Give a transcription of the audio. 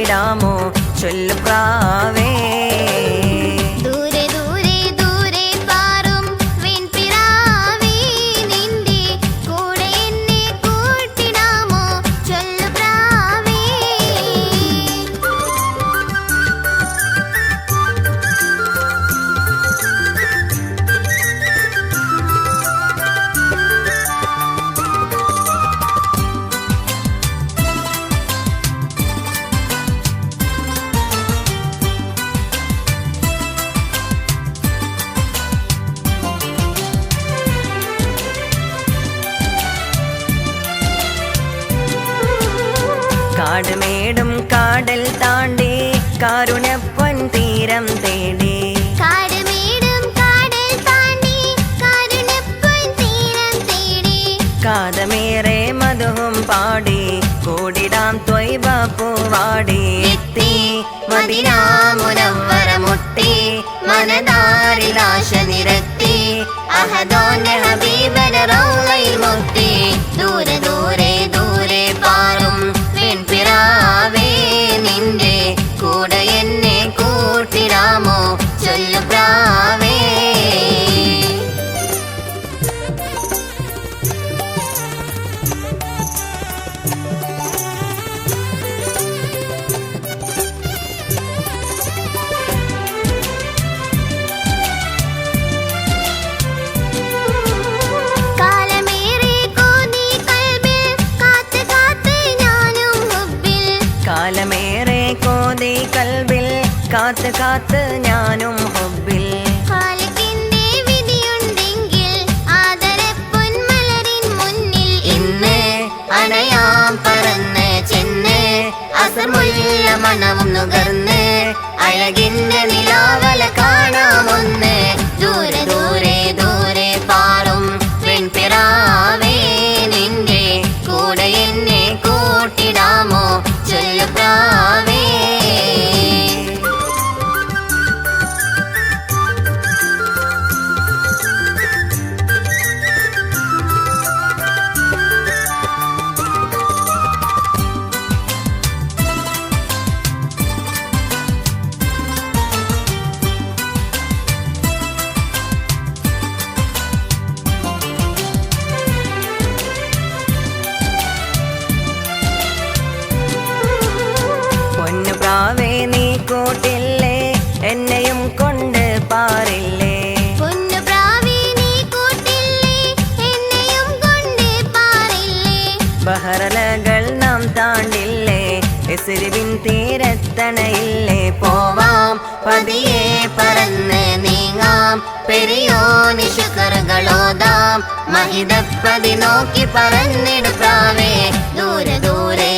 ചൊല്ലിടാമോ ചൊല്ലു പ്രാവേ. കാടുമേടും കാടൽ താണ്ടി കാരുണപ്പൻ തീരം തേടി. കാതമേറെ മധുവും പാടി കൂടിടാം ത്വൈവ പൂവാടി എത്തി മദിനാമുനവ്വറ മുട്ടി മനതാരിലാശ കാലമേറെ കോതി കൽബിൽ കാത്ത് കാത്ത് ഞാനും ഹൊബിൽ. മണവും നുകർന്ന് അഴകിന്റെ നിലാവല എസിരിവിൻ തീരത്തണയില്ലേ പോവാം. പതിയെ പറന്ന് നീങ്ങാം. പെരിയോ ശുക്റുകളോതാം മഹിതപ്പതി നോക്കി പറന്നിടു ദൂരെ ദൂരെ